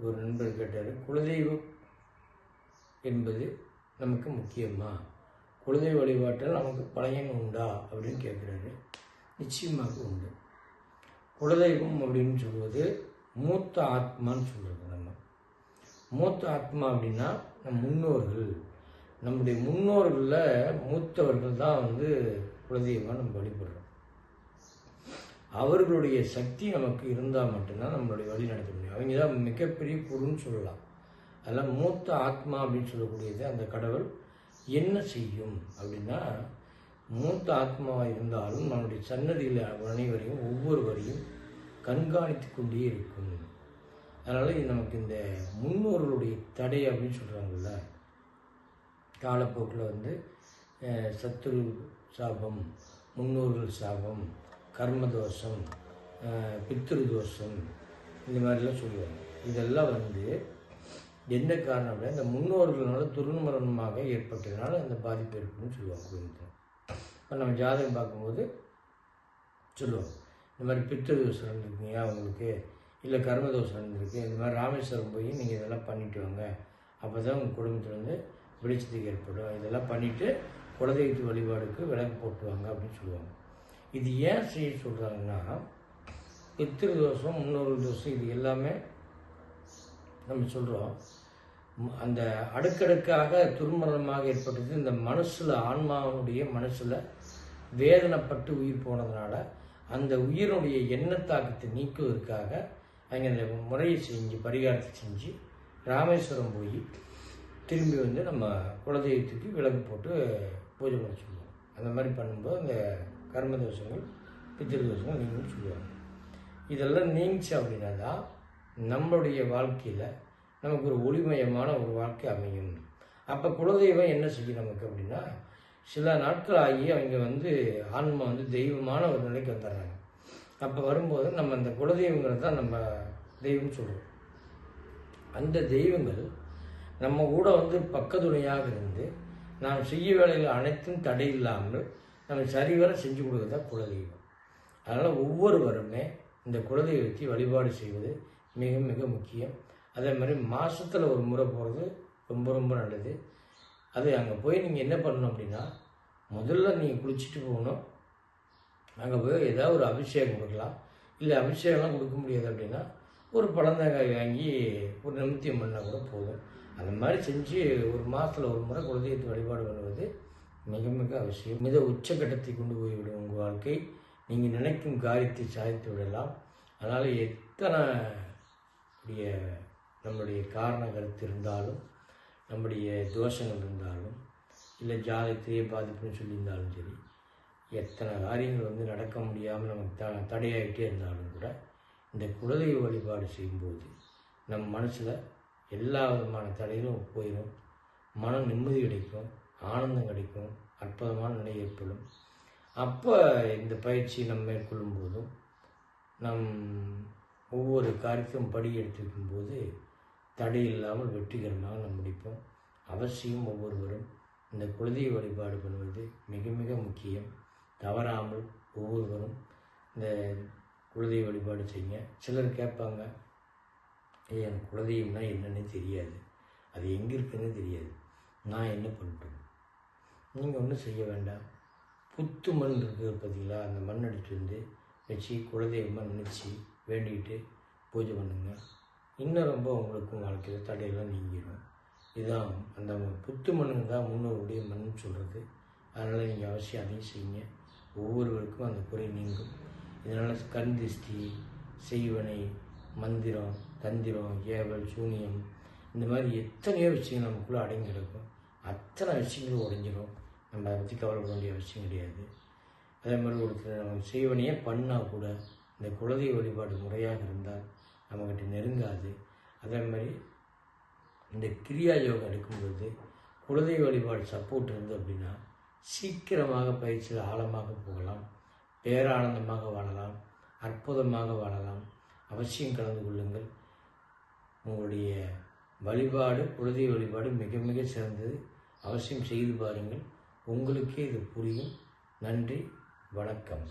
ஒரு நண்பர் கேட்டார் குலதெய்வம் என்பது நமக்கு முக்கியமா? குலதெய்வ வழிபாட்டில் நமக்கு பழையன் உண்டா? அப்படின்னு கேட்குறாரு. நிச்சயமாக உண்டு. குலதெய்வம் அப்படின்னு சொல்வது மூத்த ஆத்மான்னு சொல்கிறது நம்ம. மூத்த ஆத்மா அப்படின்னா நம் முன்னோர்கள். நம்முடைய முன்னோர்களில் மூத்தவர்கள் தான் வந்து குலதெய்வம் நம்ம வழிபடுறோம். அவர்களுடைய சக்தி நமக்கு இருந்தால் மட்டும்தான் நம்மளுடைய வழி நடத்த முடியும். அவங்க தான் மிகப்பெரிய குருன்னு சொல்லலாம். அதெல்லாம் மூத்த ஆத்மா அப்படின்னு சொல்லக்கூடியது அந்த கடவுள். என்ன செய்யும் அப்படின்னா மூத்த ஆத்மாவாக இருந்தாலும் நம்முடைய சன்னதியில் அனைவரையும் ஒவ்வொருவரையும் கண்காணித்து கொண்டே இருக்கும். அதனால் இது நமக்கு இந்த முன்னோர்களுடைய தடை அப்படின்னு சொல்கிறாங்கல்ல காலப்போக்கில் வந்து சத்துரு சாபம் முன்னோர்கள் சாபம் கர்மதோஷம் பித்திருதோஷம் தோஷம் இந்த மாதிரிலாம் சொல்லுவாங்க. இதெல்லாம் வந்து எந்த காரணம் அப்படின்னா இந்த முன்னோர்களால் துர்மரணமாக ஏற்பட்டதுனால அந்த பாதிப்பு இருக்குன்னு சொல்லுவாங்க கோயிலுக்கு இப்போ நம்ம ஜாதகம் பார்க்கும்போது சொல்லுவோம் இந்த மாதிரி பித்திருதோஷம் இருந்திருக்கீங்க அவங்களுக்கு இல்லை கர்மதோஷம் இருந்திருக்கு இந்த மாதிரி ராமேஸ்வரம் போய் நீங்கள் இதெல்லாம் பண்ணிட்டு வாங்க. அப்போ தான் உங்கள் குடும்பத்தில் வந்து வெளிச்சத்துக்கு ஏற்படும். இதெல்லாம் பண்ணிவிட்டு குலதெய்வத்து வழிபாடுக்கு விளக்கு போட்டுவாங்க அப்படின்னு சொல்லுவாங்க. இது ஏன் செய்ய சொல்கிறாங்கன்னா பித்திரு தோஷம் முன்னோர்கள் தோஷம் இது எல்லாமே நம்ம சொல்கிறோம் அந்த அடுக்கடுக்காக துர்மரணமாக ஏற்பட்டது இந்த மனசில் ஆன்மாவுடைய மனசில் வேதனைப்பட்டு உயிர் போனதுனால அந்த உயிரினுடைய எண்ணத்தாக்கத்தை நீக்குவதற்காக அவங்க அந்த முறையை செஞ்சு பரிகாரத்தை செஞ்சு ராமேஸ்வரம் போய் திரும்பி வந்து நம்ம குலதெய்வத்துக்கு விளக்கு போட்டு பூஜை பண்ண சொல்லுவோம். அந்த மாதிரி பண்ணும்போது அந்த கர்ம தோஷங்கள் பித்திருதோஷங்கள் நீங்களும் சொல்லுவாங்க. இதெல்லாம் நீங்கிச்சு அப்படின்னா தான் நம்மளுடைய வாழ்க்கையில் நமக்கு ஒரு ஒளிமயமான ஒரு வாழ்க்கை அமையும். அப்போ குலதெய்வம் என்ன செய்யும் நமக்கு அப்படின்னா சில நாட்கள் ஆகி அவங்க வந்து ஆன்மா வந்து தெய்வமான ஒரு நிலைக்கு வந்துடுறாங்க. அப்போ வரும்போது நம்ம அந்த குலதெய்வங்களை தான் நம்ம தெய்வம்னு சொல்கிறோம் அந்த தெய்வங்கள் நம்ம கூட வந்து பக்கத்துணையாக இருந்து நாம் செய்ய வேலைகள் அனைத்தும் தடை இல்லாமல் நம்ம சரிவர செஞ்சு கொடுக்குறது தான் குலதெய்வம். அதனால் ஒவ்வொருவருமே இந்த குலதெய்வத்தை வழிபாடு செய்வது மிக மிக முக்கியம். அதே மாதிரி மாதத்தில் ஒரு முறை போகிறது ரொம்ப ரொம்ப நல்லது. அது அங்கே போய் நீங்கள் என்ன பண்ணணும் அப்படின்னா முதல்ல நீங்கள் குளிச்சுட்டு போகணும். அங்கே போய் ஏதாவது ஒரு அபிஷேகம் கொடுக்கலாம். இல்லை அபிஷேகம்லாம் கொடுக்க முடியாது அப்படின்னா ஒரு பழந்தங்காய் வாங்கி ஒரு நிமித்தியம் பண்ணால் கூட போதும். அந்த மாதிரி செஞ்சு ஒரு மாதத்தில் ஒரு முறை குலதெய்வத்தை வழிபாடு பண்ணுவது மிக மிக அவசியம். மிக உச்சக்கட்டத்தை கொண்டு போய்விடும் உங்கள் வாழ்க்கை. நீங்கள் நினைக்கும் காரியத்தை சாதித்து விடலாம். அதனால் எத்தனை உடைய நம்முடைய காரண கருத்து இருந்தாலும் நம்முடைய தோஷங்கள் இருந்தாலும் இல்லை ஜாதகத்தையே பாதிப்புன்னு சொல்லியிருந்தாலும் சரி எத்தனை காரியங்கள் வந்து நடக்க முடியாமல் நமக்கு த தடையாகிட்டே இருந்தாலும் கூட இந்த குலதெய்வ வழிபாடு செய்யும்போது நம் மனசில் எல்லா விதமான தடைகளும் போயிடும் மனம் நிம்மதி கிடைக்கும். ஆனந்தம் கிடைக்கும் அற்புதமான நிலை ஏற்படும். அப்போ இந்த பயிற்சி நம்ம மேற்கொள்ளும் போதும் நம் ஒவ்வொரு காரியத்தையும் படி எடுத்துக்கும் போது தடை இல்லாமல் வெற்றிகரமாக நாம் முடிப்போம். அவசியம் ஒவ்வொருவரும் இந்த குலதெய்வ வழிபாடு பண்ணுவது மிக மிக முக்கியம். தவறாமல் ஒவ்வொருவரும் இந்த குலதெய்வ வழிபாடு செய்யுங்க. சிலர் கேட்பாங்க ஏய் குலதெய்வம்னா என்னன்னே தெரியாது. அது எங்கே இருக்குன்னு தெரியாது. நான் என்ன பண்ணட்டும்? நீங்கள் ஒன்றும் செய்ய வேண்டாம். புத்து மண் இருக்குது பார்த்தீங்களா அந்த மண் எடுத்துட்டு வந்து வச்சு குலதெய்வமாக நினச்சி வேண்டிக்கிட்டு பூஜை பண்ணுங்கள் இன்னும் ரொம்ப உங்களுக்கும் வாழ்க்கையில் தடையெல்லாம் நீங்கிடும் இதுதான் அந்த புத்து மண்ணுங்க தான் முன்னோருடைய மண் சொல்கிறது அதனால் நீங்கள் அவசியம் அதையும் செய்யுங்க. ஒவ்வொருவருக்கும் அந்த குறை நீங்கும். இதனால் கண் திருஷ்டி செய்வனை மந்திரம் தந்திரம் ஏவல் சூனியம் இந்த மாதிரி எத்தனையோ விஷயங்கள் நமக்குள்ளே அடங்கி கிடக்கும். அத்தனை விஷயங்களும் உடஞ்சிடும் நம்ம அதை பற்றி கவலைப்பட வேண்டிய அவசியம் கிடையாது. அதே மாதிரி ஒருத்தர் நம்ம செய்வனையே பண்ணால் கூட இந்த குலதெய்வ வழிபாடு முறையாக இருந்தால் நம்மக்கிட்ட நெருங்காது. அதே மாதிரி இந்த கிரியா யோகம் எடுக்கும்பொழுது குலதெய்வ வழிபாடு சப்போர்ட் இருந்து அப்படின்னா சீக்கிரமாக பயிற்சியில் ஆழமாக போகலாம். பேரானந்தமாக வாழலாம். அற்புதமாக வாழலாம். அவசியம் கலந்து கொள்ளுங்கள். உங்களுடைய வழிபாடு குலதெய்வ வழிபாடு மிக மிக சிறந்தது. அவசியம் செய்து பாருங்கள். உங்களுக்கே இது புரியும். நன்றி வணக்கம்.